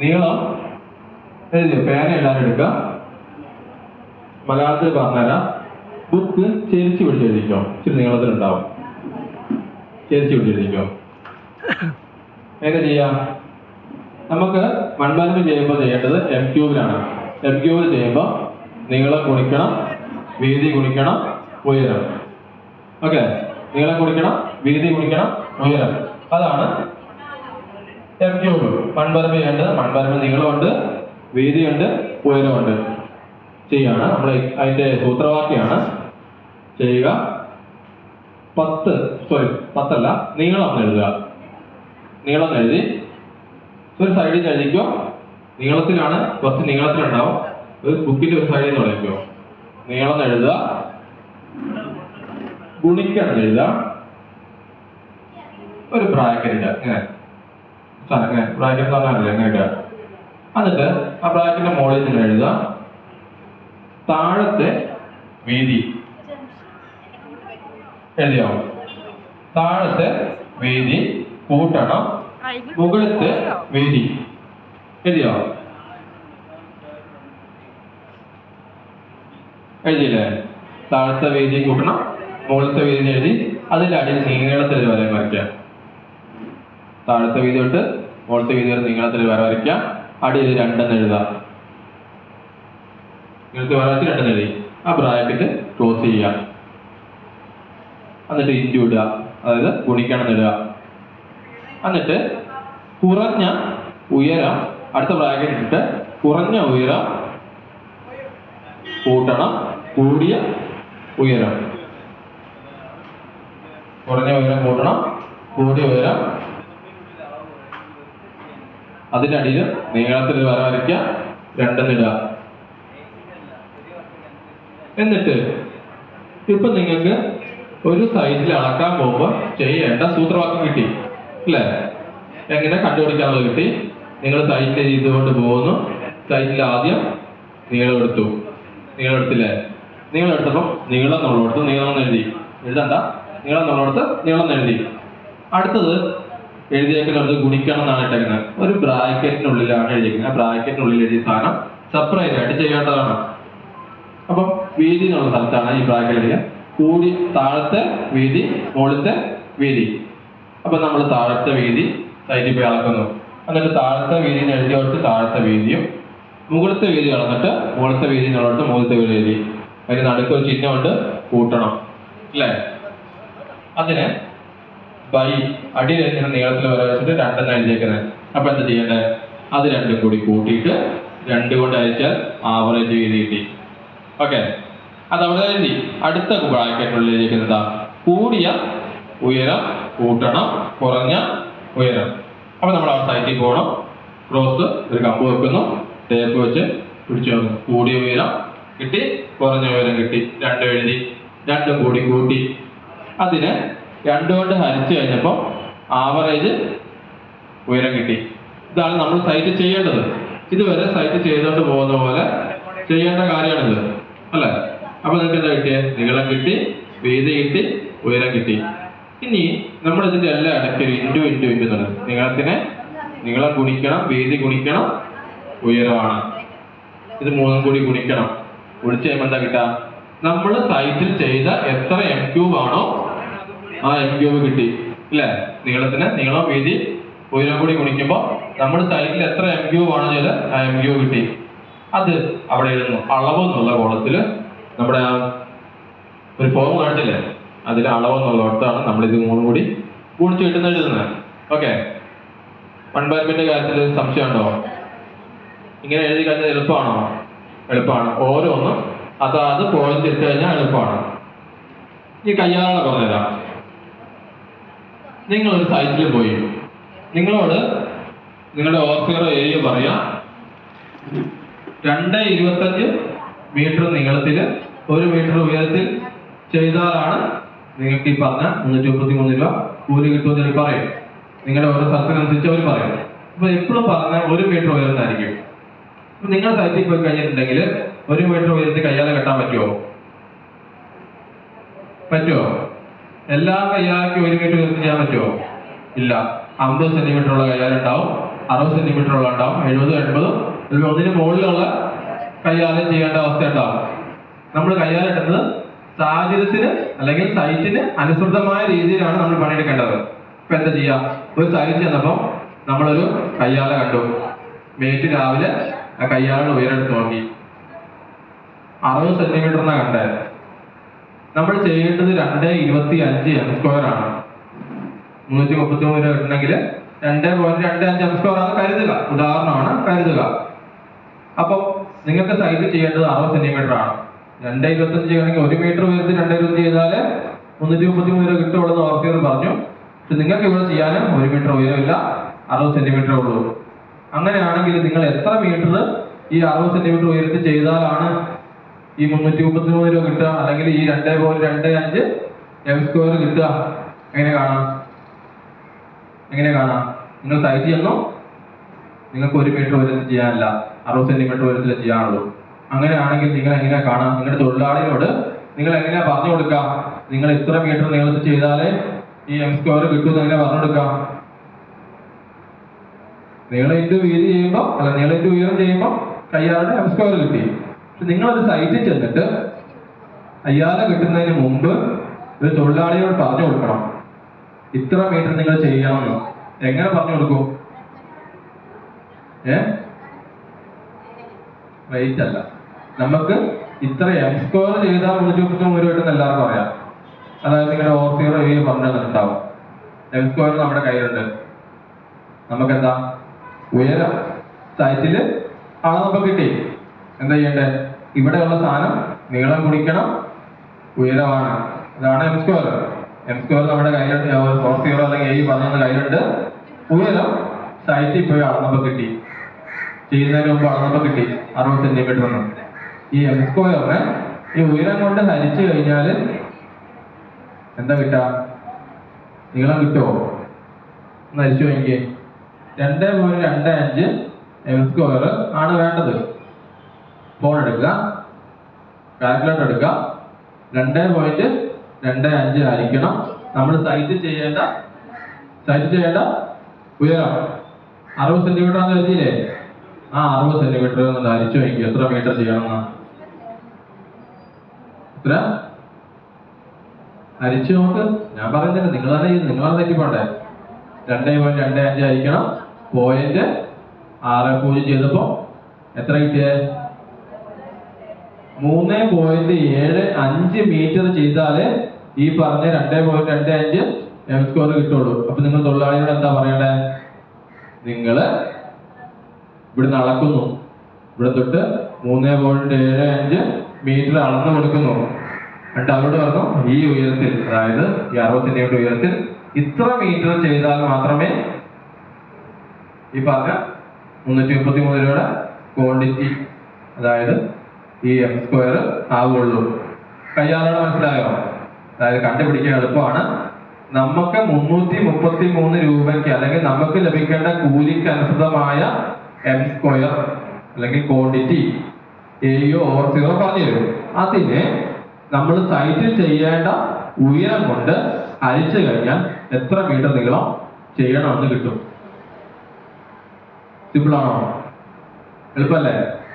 നീളം എഴുതി പേന എല്ലാവരും എടുക്കുക മലയാളത്തിൽ പറഞ്ഞുതരാം. ബുക്ക് ചേരിച്ചു പിടിച്ച് എഴുതിക്കോ ഇച്ചിരി നീളത്തിലുണ്ടാവും. ചേരിച്ചു പിടിച്ച് എഴുതിക്കോ എങ്ങനെ ചെയ്യാം? നമുക്ക് മൺപാലനം ചെയ്യുമ്പോൾ ചെയ്യേണ്ടത് എം ക്യൂബിലാണ് എം ക്യൂബിൽ ചെയ്യുമ്പോൾ നീളം കുണിക്കണം വീതി കുണിക്കണം ഉയരം. ഓക്കെ നീളം കുണിക്കണം വീതി കുണിക്കണം ഉയരം. അതാണ് എം ക്യൂബ് മൺപരമ്പ് ചെയ്യേണ്ടത് മൺപരമ്പ് നീളമുണ്ട് വീതിയുണ്ട് ഉയരമുണ്ട് ചെയ്യാണ് നമ്മൾ അതിന്റെ സൂത്രവാക്യമാണ് ചെയ്യുക. പത്ത് സോറി പത്തല്ല നീളം എഴുതുക. നീളം എഴുതി. ഒരു സൈഡിൽ എഴുതിക്കോ. നീളത്തിലാണ് കുറച്ച് നീളത്തിലുണ്ടാവും. ഒരു ബുക്കിന്റെ ഒരു സൈഡിൽ നിന്ന് എഴുതിക്കോ നീളം എഴുതുക. ഗുണിക്കണം എഴുതുക. ഒരു ബ്രാക്കറ്റ് ഇങ്ങനെ. ബ്രാക്കറ്റ് പറഞ്ഞാലേ ഇങ്ങനെ ഇടുക എന്നിട്ട് ആ ബ്രാക്കറ്റിന്റെ മുകളിൽ നിന്ന് എഴുതുക താഴത്തെ വീതി. എഴുതിയോ? താഴത്തെ വീതി കൂട്ടണം മുകളിലത്തെ വീതി. എഴുതിയോ? എഴുതിയില്ലേ? താഴത്തെ വീതി കൂട്ടണം മുകളിലത്തെ വീതി എഴുതി അതിന്റെ അടിയിൽ നീളത്തിൽ വര വരയ്ക്കുക. താഴത്തെ വീതി തൊട്ട് മുകളത്തെ വീതി വരെ നീളത്തിൽ വര വരയ്ക്കാം. അടിയിൽ രണ്ടെന്ന് എഴുതാം. ഇങ്ങനത്തെ വര വരച്ച് രണ്ടെന്ന് എഴുതി. ആ ബ്രാക്കറ്റ് ക്ലോസ് ചെയ്യുക. എന്നിട്ട് ഇന്റു ഇടുക. അതായത് ഗുണിക്കണം ഇടുക. എന്നിട്ട് കുറഞ്ഞ ഉയരം അടുത്ത ബ്രാക്കറ്റ് ഇട്ടിട്ട് കുറഞ്ഞ ഉയരം കൂട്ടണം. കൂടിയ ഉയരം. കുറഞ്ഞ ഉയരം കൂട്ടണം. കൂടിയ ഉയരം അതിന്റെ അടിയിൽ നീളത്തിൽ വര വരയ്ക്കുക രണ്ടെന്നിടുക എന്നിട്ട് ഇപ്പൊ നിങ്ങൾക്ക് ഒരു സൈറ്റിൽ അളക്കാൻ പോകുമ്പോൾ ചെയ്യേണ്ട സൂത്രവാക്യം കിട്ടി അല്ലേ? എങ്ങനെ കണ്ടുപിടിക്കാനുള്ളത് കിട്ടി? നിങ്ങൾ സൈറ്റിൽ ചെയ്തുകൊണ്ട് പോകുന്നു. സൈറ്റിൽ ആദ്യം നീളം എടുത്തു. നീളം എടുത്തില്ലേ? നീളം എടുത്തപ്പോൾ നീളം എന്നുള്ളിടത്ത് നീളം എഴുതി. എഴുതണ്ട. നീളം എന്നുള്ളിടത്ത് നീളം എഴുതി. അടുത്തത് എഴുതിയേക്കുന്നത് ഗുണിക്കണം എന്നാണ് ഇട്ടേക്കുന്നത്. ഒരു ബ്രാക്കറ്റിനുള്ളിലാണ് എഴുതിയിരിക്കുന്നത് ബ്രാക്കറ്റിനുള്ളിൽ എഴുതിയ സാധനം സെപ്പറേറ്റ് ആയിട്ട് ചെയ്യേണ്ടതാണ്. അപ്പം വീതി എന്നുള്ള സ്ഥലത്താണ് ഈ ബ്രാക്കറ്റ് കൂടി താഴത്തെ വീതി മുകളിലത്തെ വീതി. അപ്പൊ നമ്മൾ താഴത്തെ വീതി സൈറ്റിൽ പോയി അളക്കുന്നു. എന്നിട്ട് താഴത്തെ വീതി എഴുതിയോട്ട് താഴത്തെ വീതിയും മുകളിലത്തെ വീതി അളന്നിട്ട് മുകളിലത്തെ വീതി എന്നുള്ളടത്ത് മുകളിലത്തെ വീതി എഴുതി. അതിന് നടുക്ക് ഒരു ചിഹ്നമുണ്ട്. കൂട്ടണം. അല്ലേ? അതിന് ബൈ ഇങ്ങനെ നീളത്തിൽ വര വെച്ചിട്ട് രണ്ടെണ്ണം എഴുതിയേക്കുന്നത് അപ്പൊ എന്താ ചെയ്യേണ്ടത് അത് രണ്ടും കൂടി കൂട്ടിയിട്ട് രണ്ട് കൊണ്ട് അയച്ചാൽ ആവറേജ് വീതി കിട്ടി. ഓക്കെ അത് അവിടെ എഴുതി. അടുത്ത ബ്രാക്കറ്റിനുള്ളിൽ എന്താ കൂടിയ ഉയരം കൂട്ടണം കുറഞ്ഞ ഉയരം. അപ്പൊ നമ്മൾ ആ സൈറ്റിൽ പോകണം. ക്രോസ് ഒരു കമ്പ് വെക്കുന്നു. ടേപ്പ് വെച്ച് പിടിച്ചു വന്നു. കൂടിയ ഉയരം കിട്ടി കുറഞ്ഞ ഉയരം കിട്ടി. രണ്ടും എഴുതി. രണ്ടും കൂടി കൂട്ടി. അതിന് രണ്ടു കൊണ്ട് ഹരിച്ചു കഴിഞ്ഞപ്പോൾ ആവറേജ് ഉയരം കിട്ടി. ഇതാണ് നമ്മൾ സൈറ്റ് ചെയ്യേണ്ടത്. ഇതുവരെ സൈറ്റ് ചെയ്തുകൊണ്ട് പോകുന്ന പോലെ ചെയ്യേണ്ട കാര്യമാണിത്. അല്ലേ? അപ്പൊ നിങ്ങൾക്ക് എന്താ കിട്ടിയത് നീളം കിട്ടി വീതി കിട്ടി ഉയരം കിട്ടി. ഇനി നമ്മൾ ഇതിന്റെ എല്ലാ ഇടയ്ക്ക് ഒരു ഇന്റു ഇന്റു ഇന്റു തന്നെ നീളത്തിനെ നീളം ഗുണിക്കണം വീതി ഗുണിക്കണം ഉയരമാണ്. ഇത് മൂന്നും കൂടി ഗുണിക്കണം. ഗുണിച്ച് കഴിയുമ്പോൾ എന്താ കിട്ടുക? നമ്മൾ സൈറ്റിൽ ചെയ്ത എത്ര എം ക്യൂബ് ആണോ ആ എം ക്യൂബ് കിട്ടി. അല്ലേ നീളത്തിന് നീളം വീതി ഉയരം കൂടി ഗുണിക്കുമ്പോൾ നമ്മൾ സൈറ്റിൽ എത്ര എം ക്യൂബ് ആണെങ്കിൽ ആ എം ക്യൂബ് കിട്ടി. അത് അവിടെ എഴുതുന്നു അളവ് എന്നുള്ള കോളത്തിൽ നമ്മുടെ ആ ഒരു ഫോം കാണിച്ചില്ലേ? അതിൽ അളവ് എന്നുള്ള ഓർത്താണ് നമ്മൾ ഇത് മൂന്നും കൂടി ഗുണിച്ച് കിട്ടുന്ന എഴുതുന്നത് ഓക്കെ മൺപാരമ്പിന്റെ കാര്യത്തിൽ സംശയമുണ്ടോ ഇങ്ങനെ എഴുതി കഴിഞ്ഞാൽ എളുപ്പമാണോ? എളുപ്പമാണ്. ഓരോന്നും അതാത് പോയിന്റ് ഇട്ട് കഴിഞ്ഞാൽ എളുപ്പമാണ്. ഈ കയ്യാളെ പറഞ്ഞുതരാം. നിങ്ങൾ ഒരു സൈറ്റിൽ പോയി. നിങ്ങളോട് നിങ്ങളുടെ ഓഫീറോ ഏരിയ പറയാം. രണ്ട് ഇരുപത്തഞ്ച് മീറ്റർ നീളത്തിൽ ഒരു മീറ്റർ ഉയരത്തിൽ ചെയ്താലാണ് നിങ്ങൾക്ക് ഈ പറഞ്ഞ മുന്നൂറ്റി മുപ്പത്തി മൂന്ന് രൂപ കൂലി കിട്ടുമെന്ന് അവർ പറയും. നിങ്ങളുടെ ഓരോ സ്ഥലത്തിനനുസരിച്ച് അവർ പറയും. അപ്പൊ എപ്പോഴും പറഞ്ഞ ഒരു മീറ്റർ ഉയരത്തായിരിക്കും അപ്പൊ നിങ്ങൾ സൈറ്റിൽ പോയി കഴിഞ്ഞിട്ടുണ്ടെങ്കിൽ ഒരു മീറ്റർ ഉയരത്തിൽ കയ്യാതെ കെട്ടാൻ പറ്റുമോ പറ്റുമോ എല്ലാ കയ്യാലയ്ക്കും ഒരു ഉയരത്തിൽ ചെയ്യാൻ പറ്റുമോ? ഇല്ല. അമ്പത് സെന്റിമീറ്റർ ഉള്ള കയ്യാലുണ്ടാവും അറുപത് സെന്റിമീറ്റർ ഉള്ള ഉണ്ടാവും എഴുപത് എൺപതും. ഒന്നിന് മുകളിലുള്ള കൈകാര്യം ചെയ്യേണ്ട അവസ്ഥ ഉണ്ടാവും. നമ്മൾ കയ്യാലിട്ടുന്നത് സാഹചര്യത്തിന് അല്ലെങ്കിൽ സൈറ്റിന് അനുസൃതമായ രീതിയിലാണ് നമ്മൾ പണിയെടുക്കേണ്ടത്. ഇപ്പൊ എന്താ ചെയ്യാ? ഒരു സൈറ്റ് ചെന്നപ്പം നമ്മളൊരു കയ്യാല കണ്ടു. മേറ്റ് രാവിലെ ആ കയ്യാളുടെ ഉയരെടുത്ത് നോക്കി. അറുപത് സെന്റിമീറ്റർ എന്നാ കണ്ടേ. നമ്മൾ ചെയ്യേണ്ടത് രണ്ട് ഇരുപത്തി അഞ്ച് എം സ്ക്വയർ ആണ്. മുന്നൂറ്റി മുപ്പത്തി മൂന്ന് രൂപ കിട്ടണമെങ്കിൽ രണ്ട് പോയിന്റ് രണ്ട് അഞ്ച് എം സ്ക്വയർ ആണ് കരുതുക. ഉദാഹരണമാണ് കരുതുക. അപ്പോൾ നിങ്ങൾക്ക് സൈഡ് ചെയ്യേണ്ടത് അറുപത് സെന്റിമീറ്റർ ആണ്. രണ്ട് ഇരുപത്തഞ്ച് ചെയ്യണമെങ്കിൽ ഒരു മീറ്റർ ഉയരത്തിൽ രണ്ട് ഇരുപത്തി ചെയ്താൽ മുന്നൂറ്റി മുപ്പത്തി മൂന്ന് രൂപ കിട്ടുള്ളൂ എന്ന് ഓർത്തിയർ പറഞ്ഞു. പക്ഷെ നിങ്ങൾക്ക് ഇവിടെ ചെയ്യാൻ ഒരു മീറ്റർ ഉയരമില്ല അറുപത് സെന്റിമീറ്റർ ഉള്ളൂ. അങ്ങനെയാണെങ്കിൽ നിങ്ങൾ എത്ര മീറ്റർ ഈ അറുപത് സെന്റിമീറ്റർ ഉയരത്തിൽ ചെയ്താലാണ് ഈ മുന്നൂറ്റി മുപ്പത്തി മൂന്ന് രൂപ കിട്ടുക. അല്ലെങ്കിൽ ഈ രണ്ട് പോയിന്റ് രണ്ട് അഞ്ച് എം സ്ക്വയർ കിട്ടുക. എങ്ങനെ കാണാം? എങ്ങനെ കാണാം? നിങ്ങൾ സൈറ്റ് ചെന്നു. നിങ്ങൾക്ക് ഒരു മീറ്റർ ഉയരത്തിൽ ചെയ്യാനല്ല. അറുപത് സെന്റിമീറ്റർ ഉയരത്തിൽ ചെയ്യാനുള്ളൂ. അങ്ങനെയാണെങ്കിൽ നിങ്ങൾ എങ്ങനെ കാണാം? നിങ്ങളുടെ തൊഴിലാളിയോട് നിങ്ങൾ എങ്ങനെ പറഞ്ഞു കൊടുക്കാം നിങ്ങൾ ഇത്ര മീറ്റർ നീളത്തിൽ ചെയ്താലേ ഈ എം സ്ക്വയർ കിട്ടുമെന്ന് എങ്ങനെ പറഞ്ഞു കൊടുക്കാം നീളം ഇന്റു വീതി ചെയ്യുമ്പോൾ അല്ല നീളം ഇന്റു ഉയരം ചെയ്യുമ്പോൾ കയ്യാളുടെ എം സ്ക്വയർ കിട്ടി. നിങ്ങളൊരു സൈറ്റിൽ ചെന്നിട്ട് അയ്യാതെ കിട്ടുന്നതിന് മുമ്പ് ഒരു തൊഴിലാളിയോട് പറഞ്ഞു കൊടുക്കണം. ഇത്ര മീറ്റർ നിങ്ങൾ ചെയ്യാമെന്ന്. എങ്ങനെ പറഞ്ഞു കൊടുക്കും? ഏ? റേറ്റ് അല്ല. നമുക്ക് ഇത്ര എം സ്ക്വയർ ചെയ്താൽ മുന്നൂറ്റി മുപ്പത്തി മൂന്ന് രൂപ കിട്ടുന്ന എല്ലാവർക്കും അറിയാം. അതായത് നിങ്ങളുടെ ഓഫീറോ ഈ പറഞ്ഞു തന്നിട്ടുണ്ടാവും എം സ്ക്വയർ നമ്മുടെ കയ്യിലുണ്ട്. നമുക്ക് എന്താ ഉയരം സൈറ്റിൽ ആണ് നമുക്ക് കിട്ടി. എന്താ ചെയ്യണ്ടേ? ഇവിടെയുള്ള സാധനം നീളം കുടിക്കണം ഉയരമാണ്. അതാണ് എം സ്ക്വയർ എം സ്ക്വയർ നമ്മുടെ കയ്യിലുണ്ട് ഫോർ സീറോ അല്ലെങ്കിൽ എ പറഞ്ഞ കയ്യിലുണ്ട്. ഉയരം സൈറ്റിൽ പോയി അളന്നപ്പോ കിട്ടി. ചെയ്യുന്നതിന് മുമ്പ് അളന്നപ്പോ കിട്ടി. അറുപത് സെന്റിമീറ്റർ എന്ന്. ഈ എം സ്ക്വയറിനെ ഈ ഉയരം കൊണ്ട് ഹരിച്ചു കഴിഞ്ഞാൽ എന്താ കിട്ടുക? നീളം കിട്ടുമോ ഹരിച്ചു നോക്കിയേ. രണ്ട് പോയിന്റ് രണ്ട് അഞ്ച് എം സ്ക്വയർ ആണ് വേണ്ടത്. ഫോൺ എടുക്കുക. കാൽക്കുലേറ്റർ എടുക്കുക. രണ്ട് പോയിന്റ് രണ്ട് അഞ്ച് ആയിരിക്കണം. നമ്മൾ സൈറ്റ് ചെയ്യേണ്ട സൈറ്റ് ചെയ്യേണ്ട ഉയരം. അറുപത് സെന്റിമീറ്റർ ആണെന്ന് കരുതിയില്ലേ ആ അറുപത് സെന്റിമീറ്റർ നമ്മൾ അരിച്ചു നോക്കി എത്ര മീറ്റർ ചെയ്യണം എത്ര? ഹരിച്ചു നോക്ക്. ഞാൻ പറയുന്നില്ല നിങ്ങൾ നിങ്ങളാണ് തെറ്റിപ്പോണ്ടേ. രണ്ടേ പോയിന്റ് രണ്ട് അഞ്ച് ആയിരിക്കണം. പോയിന്റ് ആറ് പൂജ്യം ചെയ്തപ്പോ എത്ര കിട്ടിയേ? മൂന്ന് പോയിന്റ് ഏഴ് അഞ്ച് മീറ്റർ ചെയ്താൽ ഈ പറഞ്ഞ രണ്ടേ പോയിന്റ് രണ്ട് അഞ്ച് എം സ്കോർ കിട്ടുള്ളൂ. അപ്പൊ നിങ്ങൾ തൊഴിലാളിയോട് എന്താ പറയണ്ടേ? നിങ്ങൾ ഇവിടുന്ന് അളക്കുന്നു ഇവിടെ തൊട്ട് മൂന്ന് പോയിന്റ് ഏഴ് അഞ്ച് മീറ്റർ അളന്നു കൊടുക്കുന്നു. എന്നിട്ട് അവരോട് പറഞ്ഞു ഈ ഉയരത്തിൽ അതായത് ഈ അറുപത് സെന്റിമീറ്റർ ഉയരത്തിൽ ഇത്ര മീറ്റർ ചെയ്താൽ മാത്രമേ ഈ പറഞ്ഞ മുന്നൂറ്റി മുപ്പത്തി മൂന്ന് രൂപയുടെ ക്വാണ്ടിറ്റി അതായത് ഈ എം സ്ക്വയർ ആവുള്ളൂ കയ്യാളോട് മനസ്സിലായോ? അതായത് കണ്ടുപിടിക്കാൻ എളുപ്പമാണ്. നമുക്ക് മുന്നൂറ്റി മുപ്പത്തി മൂന്ന് രൂപയ്ക്ക് അല്ലെങ്കിൽ നമുക്ക് ലഭിക്കേണ്ട കൂലിക്ക് അനുസൃതമായ എം സ്ക്വയർ അല്ലെങ്കിൽ ക്വാണ്ടിറ്റി എയോ ഓർ സീറോ പറഞ്ഞു തരും അതിന് നമ്മൾ സൈറ്റിൽ ചെയ്യേണ്ട ഉയരം കൊണ്ട് അരിച്ചു കഴിഞ്ഞാൽ എത്ര മീറ്റർ നീളം ചെയ്യണമെന്ന് കിട്ടും. സിമ്പിൾ ആണോ? എളുപ്പല്ലേ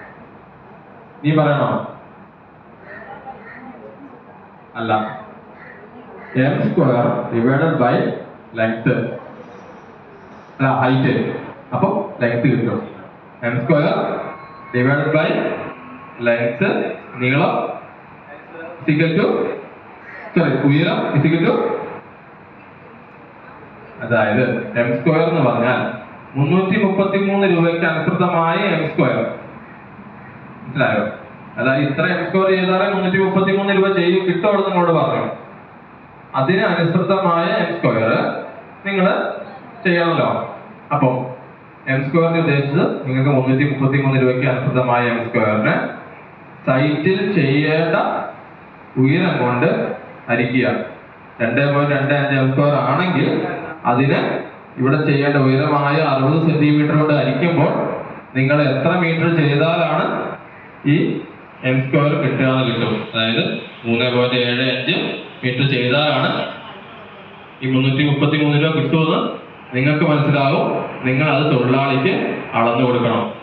നീ പറയണോ? അല്ല. M square divided by length അല്ല ഹൈറ്റ് അപ്പൊ ലെങ്ത് കിട്ടും. M square divided by length നീളം ഇസിക്കൽ ടു സോറി ഉയരം ഇസിക്കൽ ടു അതായത് എം സ്ക്വയർ എന്ന് പറഞ്ഞാൽ മുന്നൂറ്റി മുപ്പത്തി മൂന്ന് രൂപയ്ക്ക് അനുസൃതമായ എം സ്ക്വയർ മനസ്സിലായോ? അതായത് ഇത്ര എം സ്ക്വയർ ചെയ്താലേ മുന്നൂറ്റി മുപ്പത്തി മൂന്ന് രൂപ ചെയ്യും കിട്ടുമെന്ന് നിങ്ങളോട് പറഞ്ഞു അതിന് അനുസൃതമായ എം സ്ക്വയർ നിങ്ങൾ ചെയ്യണമല്ലോ. അപ്പോൾ എം സ്ക്വയറിന് ഉദ്ദേശിച്ചത് നിങ്ങൾക്ക് മുന്നൂറ്റി മുപ്പത്തി മൂന്ന് രൂപയ്ക്ക് അനുസൃതമായ എം സ്ക്വയറിന് സൈറ്റിൽ ചെയ്യേണ്ട ഉയരം കൊണ്ട് ഹരിക്കുക. രണ്ട് പോയിന്റ് രണ്ട് അഞ്ച് എം സ്ക്വയർ ആണെങ്കിൽ അതിന് ഇവിടെ ചെയ്യേണ്ട ഉയരമായ അറുപത് സെന്റിമീറ്റർ കൊണ്ട് ഹരിക്കുമ്പോൾ നിങ്ങൾ എത്ര മീറ്റർ ചെയ്താലാണ് ഈ എം സ്ക്വയർ കിട്ടുകയാണ് കിട്ടും. അതായത് മൂന്ന് പോയിന്റ് ഏഴ് അഞ്ച് മീറ്റർ ചെയ്താലാണ് ഈ മുന്നൂറ്റി മുപ്പത്തി മൂന്ന് രൂപ കിട്ടുമെന്ന് നിങ്ങൾക്ക് മനസ്സിലാവും. നിങ്ങൾ അത് തൊഴിലാളിക്ക് അളന്നു കൊടുക്കണം.